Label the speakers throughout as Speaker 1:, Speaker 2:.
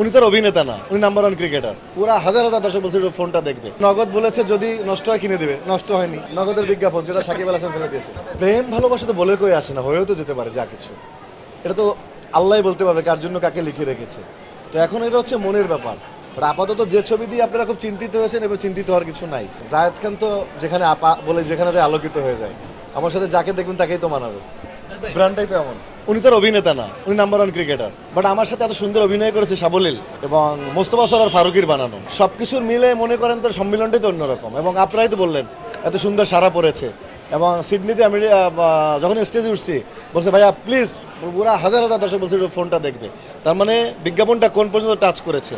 Speaker 1: উনি তার অভিনেতা না, উনি নাম্বার ওয়ান ক্রিকেটার পুরা হাজার হাজার দর্শক বলছে ফোনটা দেখবে। নগদ বলেছে, যদি নষ্ট হয়, কিনে দিবে। নষ্ট হয়নি। নগদের বিজ্ঞাপন, যেটা সাকিব আল হাসান ফেলে দিয়েছে। প্রেম, ভালোবাসা তো বলে কই আসে না, হয়েও তো যেতে পারে, যা কিছু। এটা তো আল্লাহ বলতে পারবে কার জন্য কাকে লিখে রেখেছে। তো এখন এটা হচ্ছে মনের ব্যাপার। আর আপাতত যে ছবি দিয়ে আপনারা খুব চিন্তিত হয়েছেন, এবার চিন্তিত হওয়ার কিছু নাই। জায়েদ খান তো যেখানে আপা বলে যেখানে আলোকিত হয়ে যায়। আমার সাথে যাকে দেখবেন, তাকেই তো মানাবে। ব্র্যান্ডটাই তো এমন। উনি তার অভিনেতা না, উনি নাম্বার ওয়ান ক্রিকেটার বাট আমার সাথে এত সুন্দর অভিনয় করেছে সাবলীল এবং মোস্তফা সরার ফারুকির বানানো। সবকিছুর মিলে মনে করেন তোর সম্মিলনটাই তো অন্যরকম। এবং আপনারাই তো বললেন, এত সুন্দর সারা পড়েছে। এবং সিডনিতে আমি যখন স্টেজে উঠছি, বলছে, ভাইয়া প্লিজ পুরা হাজার হাজার দর্শক বলছে ফোনটা দেখবে। তার মানে বিজ্ঞাপনটা কোন পর্যন্ত টাচ করেছে?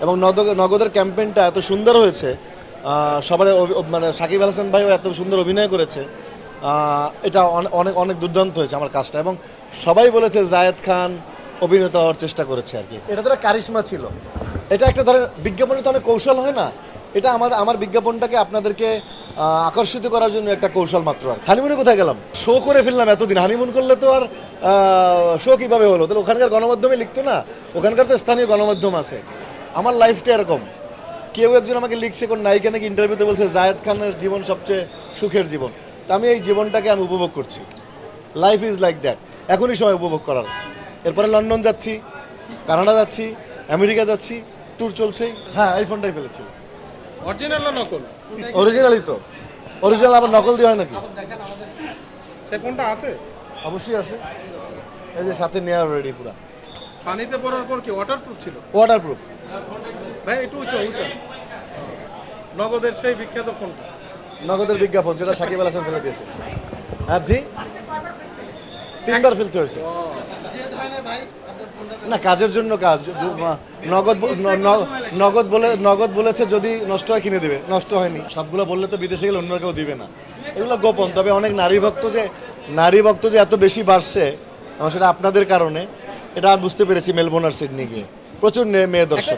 Speaker 1: এবং নগদ- নগদের ক্যাম্পেইনটা এত সুন্দর হয়েছে সবার মানে সাকিব আল হাসান ভাইও এত সুন্দর অভিনয় করেছে। এটা অনে- অনেক অনেক দুর্দান্ত হয়েছে আমার কাজটা। এবং সবাই বলেছে জায়েদ খান অভিনেতা হওয়ার চেষ্টা করেছে আর কি। এটা তো কারিশমা ছিল। এটা একটা ধরেন বিজ্ঞাপনে তো অনেক কৌশল হয় না। এটা আমার আমার বিজ্ঞাপনটাকে আপনাদেরকে আকর্ষিত করার জন্য একটা কৌশল মাত্র আর হানিমুনে কোথায় গেলাম? শো করে ফেললাম এতদিন। হানিমুন করলে তো আর শো কীভাবে হলো? তাহলে ওখানকার গণমাধ্যমে লিখতো না? ওখানকার তো স্থানীয় গণমাধ্যম আছে। আমার লাইফটা এরকম। কেউ একজন আমাকে লিখছে কোন নায়িকা নাকি ইন্টারভিউতে বলছে জায়েদ খানের জীবন সবচেয়ে সুখের জীবন। তা আমি এই জীবনটাকে আমি উপভোগ করছি। লাইফ ইজ লাইক দ্যাট এখনই সময় উপভোগ করার। এরপরে লন্ডন যাচ্ছি কানাডা যাচ্ছি আমেরিকা যাচ্ছি ট্যুর চলছে। হ্যাঁ এই ফোনটাই ফেলেছি।
Speaker 2: অরিজিনাল না নকল?
Speaker 1: অরিজিনালই তো। অরিজিনাল আবার নকল দিয়ে হয় নাকি?
Speaker 2: সে কোনটা আছে?
Speaker 1: অবশ্যই আছে। এই যে সাথে নেওয়ার রেডি পুরা।
Speaker 2: পানিতে পড়ার পর কি ওয়াটারপ্রুফ ছিল?
Speaker 1: ওয়াটারপ্রুফ
Speaker 2: ভাই একটু উঁচু উঁচু। নগদের সেই বিখ্যাত ফোনটা।
Speaker 1: নগদের বিজ্ঞাপন, যেটা সাকিব আল হাসান ফেলে দিয়েছে। হ্যাঁ তিনবার ফেলতে হয়েছে। না, কাজের জন্য কাজ। নগদ নগদ বলে, নগদ বলেছে যদি নষ্ট হয় কিনে দিবে। নষ্ট হয়নি। সবগুলো বললে তো বিদেশে গেলে অন্য কেউ দিবে না। এগুলো গোপন। তবে অনেক নারী ভক্ত যে, নারী ভক্ত যে এত বেশি বাড়ছে সেটা আপনাদের কারণে, এটা বুঝতে পেরেছি মেলবোর্ন আর সিডনি গিয়ে। প্রচুর মেয়ে দর্শক।